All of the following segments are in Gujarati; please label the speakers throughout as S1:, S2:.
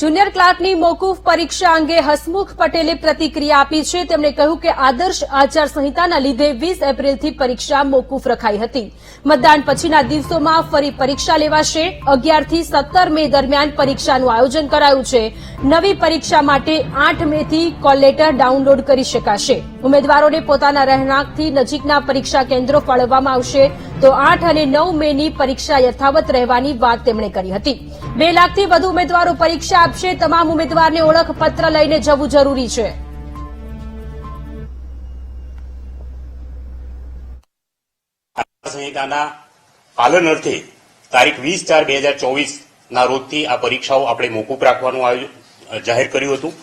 S1: જુનિયર ક્લાર્કની મોકૂફ પરીક્ષા અંગે હસમુખ પટેલે પ્રતિક્રિયા આપી છે. તેમણે કહ્યું કે આદર્શ આચાર સંહિતાના લીધે વીસ એપ્રિલથી પરીક્ષા મોકૂફ રખાઈ હતી. મતદાન પછીના દિવસોમાં ફરી પરીક્ષા લેવાશે. અગિયારથી સત્તર મે દરમિયાન પરીક્ષાનું આયોજન કરાયું છે. નવી પરીક્ષા માટે આઠ મેથી કોલ લેટર ડાઉનલોડ કરી શકાશે. ઉમેદવારોને પોતાના રહેણાંકથી નજીકના પરીક્ષા કેન્દ્રો ફાળવવામાં આવશે. તો આઠ અને નવ મેની પરીક્ષા યથાવત રહેવાની વાત તેમણે કરી હતી. બે લાખથી વધુ ઉમેદવારો પરીક્ષા આપશે, તમામ ઉમેદવારને ઓળખપત્ર લઈને જવું જરૂરી છે.
S2: સંહિતાના પાલન અર્થે તારીખ વીસ ચાર બે હજાર ચોવીસ ના રોજથી આ પરીક્ષાઓ આપણે મોકૂફ રાખવાનું જાહેર કર્યું હતું.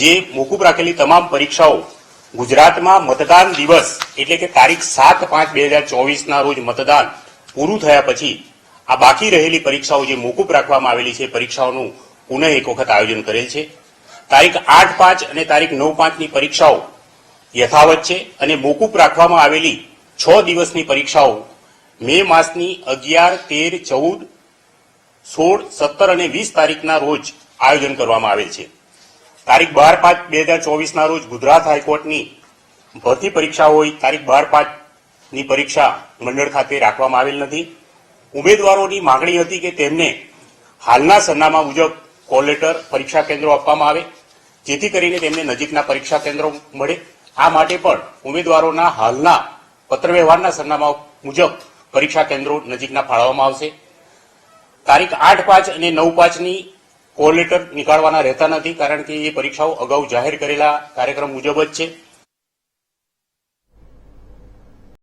S2: જે મોકૂફ રાખેલી તમામ પરીક્ષાઓ ગુજરાતમાં મતદાન દિવસ એટલે કે તારીખ સાત પાંચ બે હજાર ચોવીસના રોજ મતદાન પૂરું થયા પછી આ બાકી રહેલી પરીક્ષાઓ જે મોકૂફ રાખવામાં આવેલી છે પરીક્ષાઓનું પુનઃ એક વખત આયોજન કરેલ છે. તારીખ આઠ પાંચ અને તારીખ નવ પાંચની પરીક્ષાઓ યથાવત છે અને મોકૂફ રાખવામાં આવેલી છ દિવસની પરીક્ષાઓ મે માસની અગિયાર, તેર, ચૌદ, સોળ, સત્તર અને વીસ તારીખના રોજ આયોજન કરવામાં આવેલ છે. તારીખ બાર પાંચ બે હજાર ચોવીસના રોજ ગુજરાત હાઈકોર્ટની ભરતી પરીક્ષા હોય, તારીખ બાર પાંચની પરીક્ષા મંડળ ખાતે રાખવામાં આવેલ નથી. ઉમેદવારોની માંગણી હતી કે તેમને હાલના સરનામા મુજબ કોલ લેટર પરીક્ષા કેન્દ્રો આપવામાં આવે, જેથી કરીને તેમને નજીકના પરીક્ષા કેન્દ્રો મળે. આ માટે પણ ઉમેદવારોના હાલના પત્રવ્યવહારના સરનામા મુજબ પરીક્ષા કેન્દ્રો નજીકના ફાળવવામાં આવશે. તારીખ આઠ પાંચ અને નવ પાંચની કોલ લેટર નીકાળવાના રહેતા નથી કારણ કે એ પરીક્ષાઓ અગાઉ જાહેર કરેલા કાર્યક્રમ મુજબ જ છે.